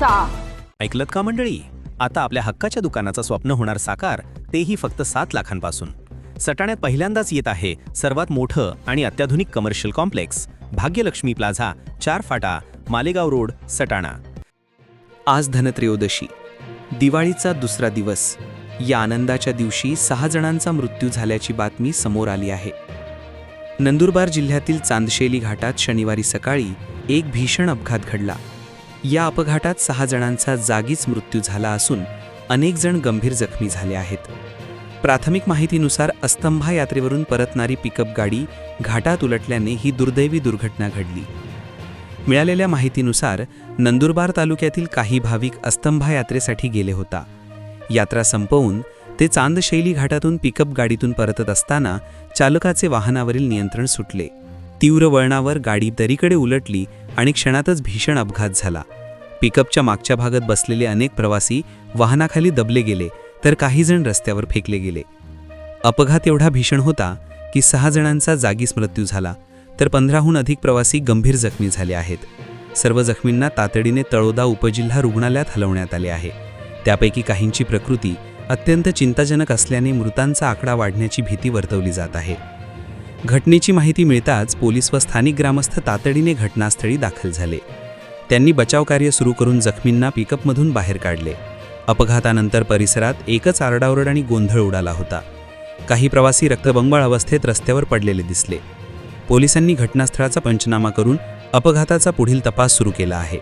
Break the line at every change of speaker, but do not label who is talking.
करायचा
ऐकलत का मंडळी? आता आपल्या हक्काच्या दुकानाचं स्वप्न होणार साकार तेही फक्त सात लाखांपासून. सटाण्यात पहिल्यांदाच येत आहे सर्वात मोठं आणि अत्याधुनिक कमर्शियल कॉम्प्लेक्स भाग्यलक्ष्मी प्लाझा चार फाटा मालेगाव रोड सटाणा.
आज धनत्रयोदशी. दिवाळीचा दुसरा दिवस. या आनंदाच्या दिवशी सहा जणांचा मृत्यू झाल्याची बातमी समोर आली आहे. नंदुरबार जिल्ह्यातील चांदशेली घाटात शनिवारी सकाळी एक भीषण अपघात घडला. या अपघातात सहा जणांचा जागीच मृत्यू झाला असून अनेक जण गंभीर जखमी झाले आहेत. प्राथमिक माहितीनुसार अस्तंभा यात्रेवरून परतणारी पिकअप गाडी घाटात उलटल्याने ही दुर्दैवी दुर्घटना घडली. मिळालेल्या माहितीनुसार नंदुरबार तालुक्यातील काही भाविक अस्तंभा यात्रेसाठी गेले होता. यात्रा संपवून ते चांदशैली घाटातून पिकअप गाडीतून परतत असताना चालकाचे वाहनावरील नियंत्रण सुटले. तीव्र वळणावर गाडी दरीकडे उलटली आणि क्षणातच भीषण अपघात झाला. पिकअपच्या मागच्या भागात बसलेले अनेक प्रवासी वाहनाखाली दबले गेले तर काहीजण रस्त्यावर फेकले गेले. अपघात एवढा भीषण होता की सहा जणांचा जागीच मृत्यू झाला तर पंधराहून अधिक प्रवासी गंभीर जखमी झाले आहेत. सर्व जखमींना तातडीने तळोदा उपजिल्हा रुग्णालयात हलवण्यात आले आहे. त्यापैकी काहींची प्रकृती अत्यंत चिंताजनक असल्याने मृतांचा आकडा वाढण्याची भीती वर्तवली जात आहे. घटनेची माहिती मिळताच पोलीस व स्थानिक ग्रामस्थ तातडीने घटनास्थळी दाखल झाले. त्यांनी बचावकार्य सुरू करून जखमींना पिकअपमधून बाहेर काढले. अपघातानंतर परिसरात एकच आरडाओरड आणि गोंधळ उडाला होता. काही प्रवासी रक्तबंबाळ अवस्थेत रस्त्यावर पडलेले दिसले. पोलिसांनी घटनास्थळाचा पंचनामा करून अपघाताचा पुढील तपास सुरू केला आहे.